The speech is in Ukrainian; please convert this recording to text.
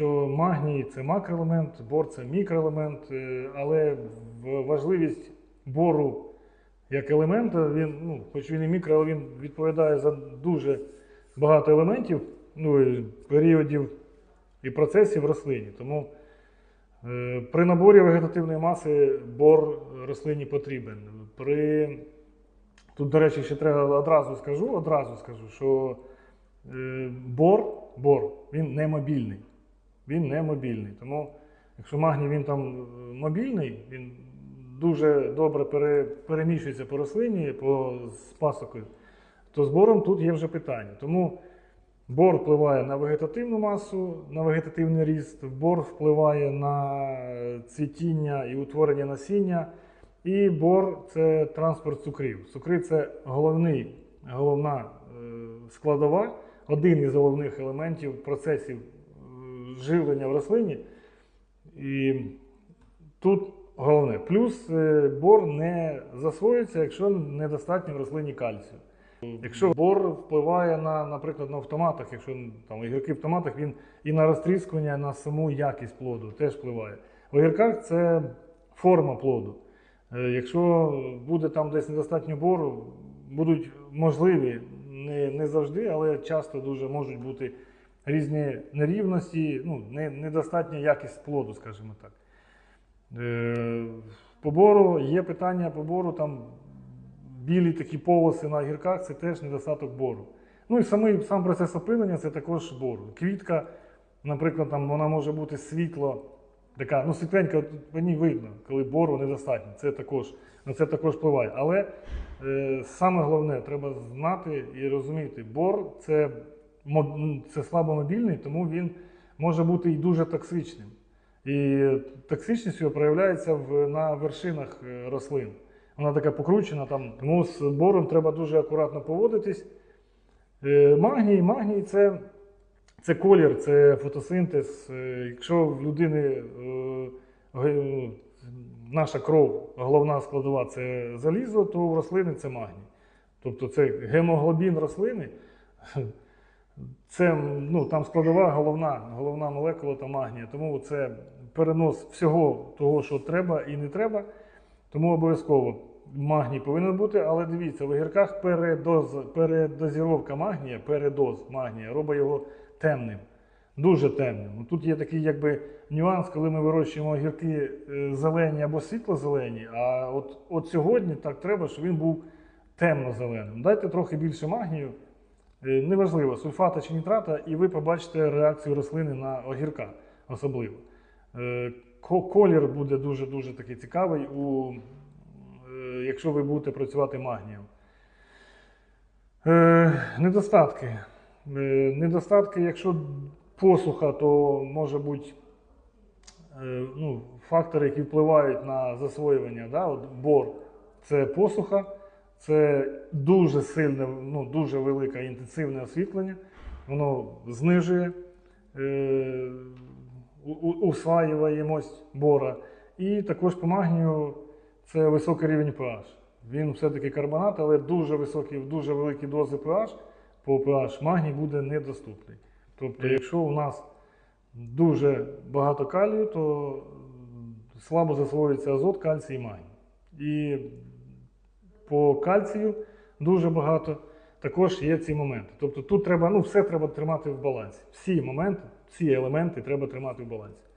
що магній це макроелемент, бор це мікроелемент, е, але важливість бору як елемента, він, ну, хоч він і мікро, але він відповідає за дуже багато елементів, ну, періодів і процесів рослині. Тому е, при наборі вегетативної маси бор рослині потрібен. При... Тут, до речі, ще треба одразу скажу, одразу скажу, що е, бор, бор він не. Він не мобільний. Тому, якщо магній він там е, мобільний, він дуже добре пере, переміщується по рослині, по пасокою, то з бором тут є вже питання. Тому бор впливає на вегетативну масу, на вегетативний ріст, бор впливає на цвітіння і утворення насіння. І бор це транспорт цукрів. Цукри це головний, головна е, складова, один із головних елементів процесів живлення в рослині. І тут головне. Плюс е, бор не засвоюється, якщо недостатньо в рослині кальцію. Якщо бор впливає на, наприклад, на автоматах, якщо там огірки в томатах, він і на розтріскування, на саму якість плоду теж впливає. В огірках це форма плоду. Е, Якщо буде там десь недостатньо бору, будуть можливі, не, не завжди, але часто дуже можуть бути різні нерівності, ну, недостатня якість плоду, скажімо так. Е, По є питання по бору, там білі такі полоси на гірках це теж недостаток бору. Ну і самий, сам процес опилення це також бору. Квітка, наприклад, там вона може бути світло, така, ну світленька, по ній видно, коли бору недостатньо. Це також, на це також впливає. Але е, саме головне, треба знати і розуміти, бор це, це слабомобільний, тому він може бути і дуже токсичним. І токсичність його проявляється в, на вершинах е, рослин. Вона така покручена там. Тому з бором треба дуже акуратно поводитись. Е, Магній, магній це, це колір, це фотосинтез. Е, Якщо в людини ну, наша кров, головна складова це залізо, то в рослини це магній. Тобто це гемоглобін рослини. Це ну, там складова головна, головна молекула та магнія. Тому це перенос всього того, що треба і не треба. Тому обов'язково магній повинен бути, але дивіться, в огірках передоз, передозіровка магнія, передоз магнія робить його темним, дуже темним. Тут є такий якби, нюанс, коли ми вирощуємо огірки е, зелені або світло-зелені, а от, от сьогодні так треба, щоб він був темно-зеленим. Дайте трохи більше магнію, неважливо, сульфата чи нітрата, і ви побачите реакцію рослини на огірка особливо. Е, Колір буде дуже-дуже такий цікавий, у, е, якщо ви будете працювати магнієм. Е, Недостатки. Е, Недостатки, якщо посуха, то може бути е, ну, фактори, які впливають на засвоювання. Да? От бор це посуха, це дуже сильне, ну, дуже велике інтенсивне освітлення. Воно знижує е, у- у- бора. І також по магнію це високий рівень pH. Він все-таки карбонат, але дуже високі, дуже великі дози pH по pH магній буде недоступний. Тобто, якщо у нас дуже багато калію, то е, слабо засвоюється азот, кальцій і магній. І по кальцію дуже багато також є ці моменти. Тобто тут треба, ну, все треба тримати в балансі. Всі моменти, всі елементи треба тримати в балансі.